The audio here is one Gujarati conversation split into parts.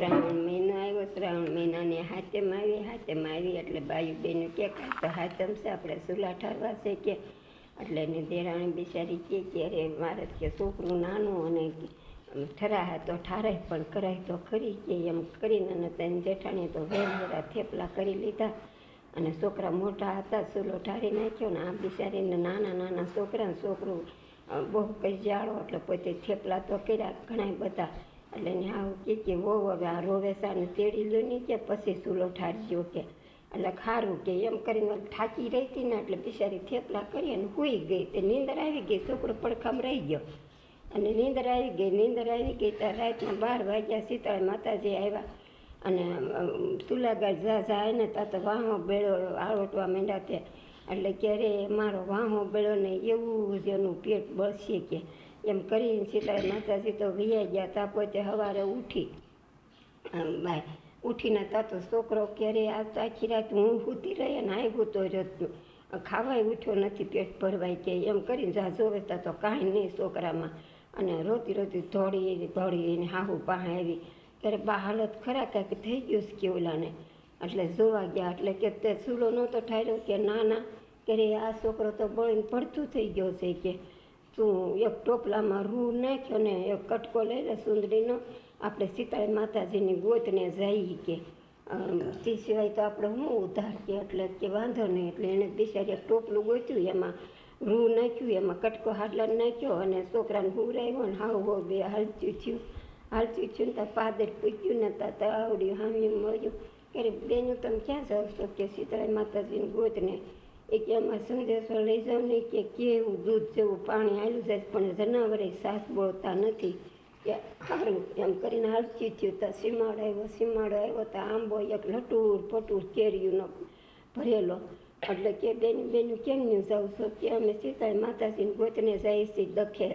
શ્રાવણ મહિનો આવ્યો શ્રાવણ મહિનાની હાથેમ આવી હાથેમ આવી એટલે બાયુ બેન કે કાંઈ તો હાથમ છે આપણે સુલા ઠરવા છે કે. એટલે એની દેરાણી બિચારી કે કે, અરે, મારે કે છોકરું નાનું અને ઠરાહે તો ઠારાય પણ કરાય તો ખરી કે. એમ કરીને અને તેની જેઠાણીએ તો વેરા થેપલા કરી લીધા. અને છોકરા મોટા હતા, સુલો ઠારી નાખ્યો ને આ બિચારીને નાના નાના છોકરા છોકરું બહુ કઈ જાળો એટલે પોતે થેપલા તો કર્યા ઘણા બધા. એટલે એને આવું કે કે વો હવે આ રોવેસાને તેડી લો નહીં કે પછી ચૂલો ઠારજો કે. એટલે ખારું કે એમ કરીને થાકી રહી ને એટલે બિચારી થેપલા કરી અને સૂઈ ગઈ. તે નીંદર આવી ગઈ, છોકરો પડખામ રહી ગયો. અને નીંદર આવી ગઈ, નીંદર આવી ગઈ ત્યાં રાતના બાર વાગ્યા સીતાળ માતાજી આવ્યા. અને સુલાગા જા જાય ને ત્યાં તો વાહો બેળો આળોટવા માંડ્યા તે. એટલે ક્યારે મારો વાહો બેળો ને એવું જ એનું પેટ બળશે કે. એમ કરીને સીતાએ માતાજી તો વૈયા ગયા તા, પોતે સવારે ઉઠી. ઉઠીને તા તો છોકરો ક્યારે આવતા આખી રાત હું ભૂતી રહી અને આવ્યું તો જતું ખાવાય ઉઠ્યો નથી, પેટ ભરવાય કે એમ કરીને જા જોવે તા તો કાંઈ નહીં છોકરામાં. અને રોતી રોતી ધોળી ધોળી એને હાહુ પાહા આવી. ત્યારે બા હાલત ખરા કાંઈક થઈ ગયું છે કે ઓલાને? એટલે જોવા ગયા, એટલે કે તે ચૂલો નહોતો ઠાર્યો કે ના ના કે આ છોકરો તો બળીને પડતું થઈ ગયો છે કે તું એક ટોપલામાં રૂ નાખ્યો ને એક કટકો લઈને સુંદરીનો. આપણે સીતાળી માતાજીની ગોતને જઈએ કે. તે સિવાય તો આપણે હું ઉધાર કે એટલે કે વાંધો નહીં, એટલે એણે બિચારી એક ટોપલું ગોત્યું, એમાં રૂ નાખ્યું, એમાં કટકો હાડલા નાખ્યો અને છોકરાને હુરાવ્યો ને હાવ હો બે હાલચું થયું. હાલચું થયું ને પાદર પૂછ્યું ને તો આવડ્યું હામી મળ્યું. ક્યારે બેનું તમે ક્યાં જાઓ છો કે સીતળાઈ માતાજીની ગોતને? એ એમાં સંદેશો લઈ જાઓ ને કે કેવું દૂધ જેવું પાણી આવેલું જાય પણ જનાવરે સાસ બોલતા નથી. કે સારું એમ કરીને હાલચી થયું તો, સીમાડો આવ્યો સીમાડો આવ્યો તો, આંબો એક લટુર પટુર કેરીઓનો ભરેલો. એટલે કે બેન બેન, કેમ નહીં જાઉં છો? કે અમે સીતા માતાજીની ગોતને જાય છે, દખે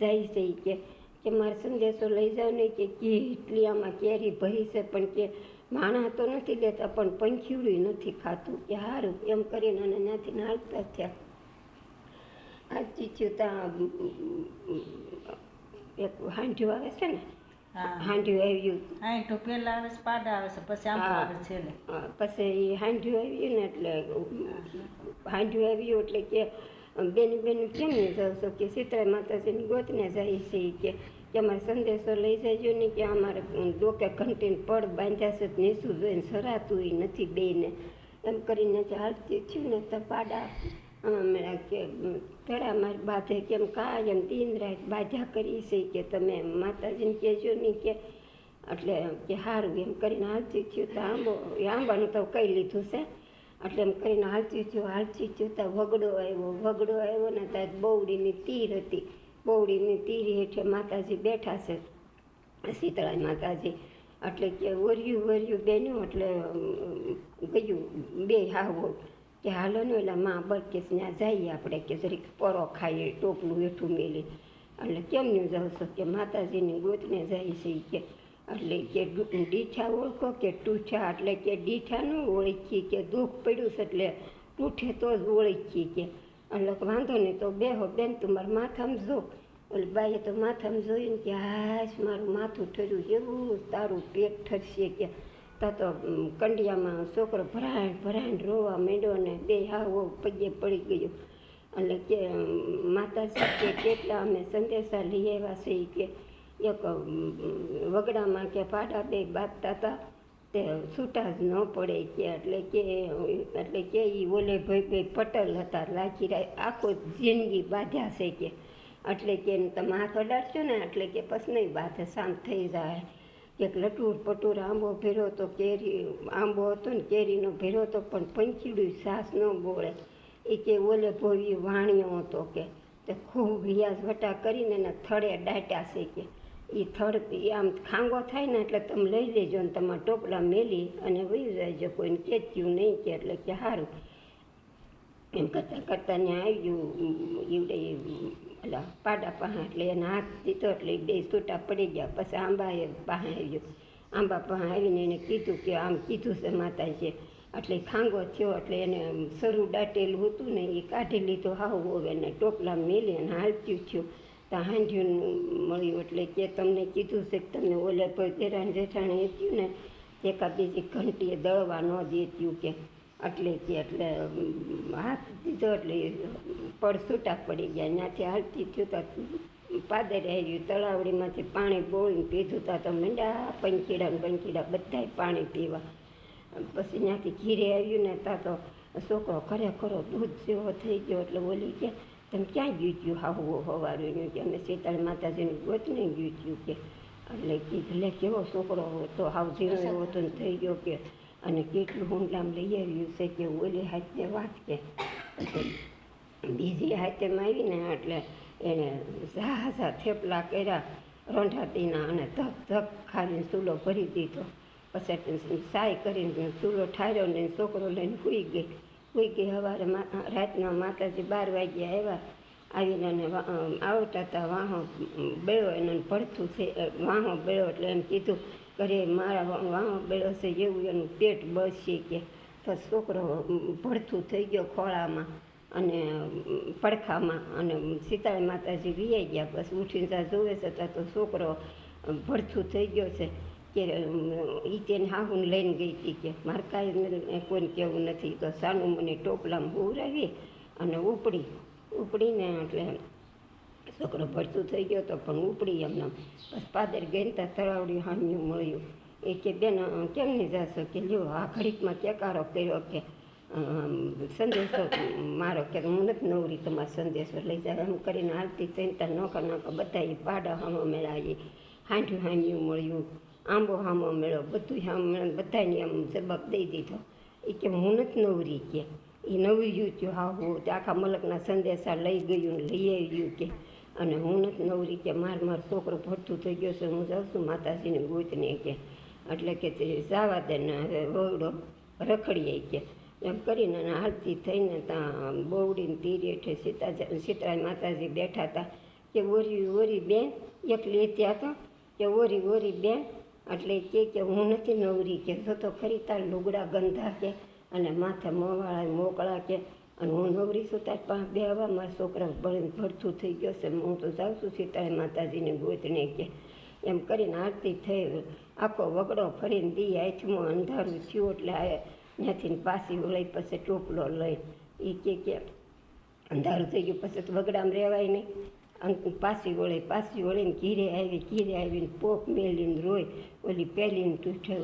જાય છે કે કે મારે સંદેશો લઈ જાઓ ને કે કેટલી આમાં કેરી ભરી છે, પણ કે માણા તો નથી દેતા પણ પંખીડું નથી ખાતું. કે સારું એમ કરીને અને ત્યાંથી નાલતા થયા. આ થયું ત્યાં એક હાંઢ્યું આવે છે ને હા. હાંઢ્યું આવ્યું. હા તો પેલા આવે છે પાડા આવે છે પછી આવે છે પછી એ હાંઢ્યું આવ્યું ને એટલે હાંઢ્યું આવ્યું એટલે કે બેની બેનું કેમ નહીં જાઉં છો કે શીતળા માતાજીની ગોતને જાય છે કે કે અમારે સંદેશો લઈ જજો ને કે અમારે ડોકે ઘંટીને પડ બાંધ્યા છે નીચું જોઈને સરાતું નથી બેને એમ કરીને જે હાલતી થયું ને તો પાડા અમે કે ધડા મારી બાધે કેમ કાયમ દિન રાત બાધા કરી છે કે, તમે માતાજીને કહેજો નહીં કે, એટલે કે સારું એમ કરીને હાલતી થયું તો આંબો આંબાનું તો કહી લીધું છે? એટલે એમ કરીને હાલતી થયું હાલતી થયું, ત્યાં વગડો આવ્યો વગડો આવ્યો ને ત્યાં બહુડીની તીર હતી. બહુડીની તીર હેઠે માતાજી બેઠા છે શીતળા માતાજી. એટલે કે વર્યું વર્યું બેન્યું, એટલે ગયું બે હાવો કે હાલો ને એટલે મા બરકેસ ત્યાં જઈએ આપણે, કે જરીક પરો ખાઈએ, ટોપલું હેઠું મેલી એટલે કેમ નહીં જાઉં છો? કે માતાજીની ગોતને જાય છે કે એટલે કે દીઠા ઓળખો કે ટૂઠા, એટલે કે ડીઠા ન ઓળખી કે દુઃખ પડ્યું છે એટલે ટૂઠે તો જ ઓળખી કે. એટલે વાંધો નહીં તો બેહો, બેન, તું મારા માથામાં જો. ઓલી બાઈએ તો માથામાં જોયું કે હાશ, મારું માથું ઠર્યું, એવું તારું પેટ ઠરશે કે. તા તો કંડિયામાં છોકરો ભરાણ ભરાણ રોવા માંડ્યો ને બે હાવો પગે પડી ગયો. એટલે કે માતાજી કે કેટલા અમે સંદેશા લઈ આવ્યા છે કે. એક વગડામાં કે પાડા બે બાંધતા હતા, તે છૂટા જ ન પડે કે એટલે કે એટલે કે એ ઓલે ભાઈ ભાઈ પટેલ હતા લાખી આખો જિંદગી બાંધ્યા છે કે. એટલે કે તમે હાથ અડાડશો ને, એટલે કે પછી નહીં શાંત થઈ જાય. એક લટુર પટુર આંબો ભેરો તો કેરી, આંબો હતો ને, કેરીનો ભેરો તો પણ પંચીડું સાસ ન બોળે. એ કે ઓલે ભોવી વાણ્યો હતો કે, તે ખૂબ રિયાઝ વટા કરીને એને થળે ડાટ્યા છે કે. એ થડ આમ ખાંગો થાય ને એટલે તમે લઈ લેજો ને તમારા ટોપલા મેલી અને વહી જાય કોઈને કેચ્યું નહીં કે એટલે કે સારું એમ કરતાં કરતાં ત્યાં આવી ગયું એવડે પેલા પાડા પહા એટલે એને હાથ દીધો એટલે બે છૂટા પડી ગયા. પછી આંબા આંબાએ આવી આવ્યો. આંબા પહા આવીને એને કીધું કે આમ કીધું છે માતાજીએ. એટલે ખાંગો થયો એટલે એને શરૂ દાટેલું હતું ને એ કાઢી લીધું હાવ હોવે ને ટોપલા મેલી અને હાલત્યું થયું. ત્યાં હાંડ્યું મળ્યું એટલે કે તમને કીધું છે કે તમને ઓલે કોઈ તેરાણ જેઠાણી હતું ને, એકાદ બીજી ઘંટીએ દળવા ન દેત્યું કે. એટલે કે એટલે હાથ દીધો એટલે પડ છૂટા પડી ગયા. ત્યાંથી હાલતી થયું તો પાદરે આવ્યું તળાવડીમાંથી પાણી બોળીને પીધું તા તો મંડા પંખીડા ને પંખીડા બધાય પાણી પીવા. પછી ત્યાંથી ઘીરે આવ્યું ને તા તો છોકરો ખરેખરો દૂધ જેવો થઈ ગયો એટલે બોલી કે તમે ક્યાં ગયું ગયું હોવા હવારું કે અમે શીતળ માતાજીનું ગોત નહીં ગયું થયું કે એટલે કીધું કેવો છોકરો હતો હાવ ઝીણો એવો તો થઈ ગયો કે અને કેટલું હુંડલામ લઈ આવ્યું છે કે ઓલી હાથને વાત કે બીજી હાથેમાં આવીને એટલે એણે ઝાઝા થેપલા કર્યા રોંઢાતીના અને ધક ધક ખાલીને ચૂલો ભરી દીધો પછી સાય કરીને ચૂલો ઠાર્યો ને છોકરો લઈને સૂઈ ગઈ સૂઈ ગઈ સવારે રાતના માતાજી બાર વાગ્યા આવ્યા આવીને એને આવતા હતા વાહો બેળો એને ભડથું છે વાહો બેળો એટલે એમ કીધું, ઘરે મારા વાહો બેળો છે એવું એનું પેટ બસશે કે. તો છોકરો ભડથું થઈ ગયો ખોળામાં અને પડખામાં અને સીતાળી માતાજી વિયાઈ ગયા. બસ ઉઠીને ત્યાં જોવે છે તો છોકરો ભડથું થઈ ગયો છે. કે એ હાહુને લઈને ગઈ હતી કે મારે કાંઈ કોઈને કહેવું નથી. તો સાનું મને ટોપલામાં હુરાવી અને ઉપડી, ઉપડીને એટલે છોકરો ભરતું થઈ ગયો તો પણ ઉપડી એમને બસ પાદર ત્યાં તળાવડી હામ્યું મળ્યું. એ કે, બેન કેમ નહીં જશો? કે, લ્યો, આ ઘડીકમાં કેકારો કર્યો કે સંદેશો મારો કે, હું નથી નવરી તમારો સંદેશો લઈ જાય એમ કરીને હાલતી ત્યાં નોખા નોખા બધા પાડા હામો મેળાવી. હાંઠ્યું હાંડ્યું મળ્યું. આંબો હામો મેળો, બધું હામ મેળો બધાને આમ જવાબ દઈ દીધો. એ કે હું નથી નવરી કે એ નવી ગયું કે હા, હું આખા મલકના સંદેશા લઈ ગયું લઈ આવ્યું કે, અને હું નથી નવરી કે, માર માર છોકરો ભરતું થઈ ગયો છે, હું જાઉં છું માતાજીને ગોતને કે. એટલે કે તે જવા દે ને હવે વહુડો રખડીએ કે. એમ કરીને અને હાલતી થઈને ત્યાં બોવડીને તીર હેઠે સીતાજી, સીતરાય માતાજી બેઠા હતા. કે ઓરી ઓરી બેન, એકલી ત્યાં તો? કે ઓરી ઓરી બેન એટલે કે કે હું નથી નવરી કે જો તો ખરી તાર લુગડા ગંધા કે, અને માથે મોવાળા મોકળા કે, અને હું નવરી છું તાર પાંચ બે આવા, મારા છોકરા ભણીને ભરથું થઈ ગયો છે, હું તો જાઉં છું સીતાએ માતાજીને ગોતને કે, એમ કરીને આરતી થઈ, આખો વગડો ફરીને દી હાથમાં અંધારું થયું, એટલે ત્યાંથી પાછી લઈ પછી ટોપલો લઈ એ કે કે અંધારું થઈ ગયું, પછી તો વગડામાં રહેવાય નહીં. અને પાછી વળે, પાછી વળીને ઘીરે આવી, ઘીરે આવીને પોપ મેલીને રોય, ઓલી પહેલીને તૂઠે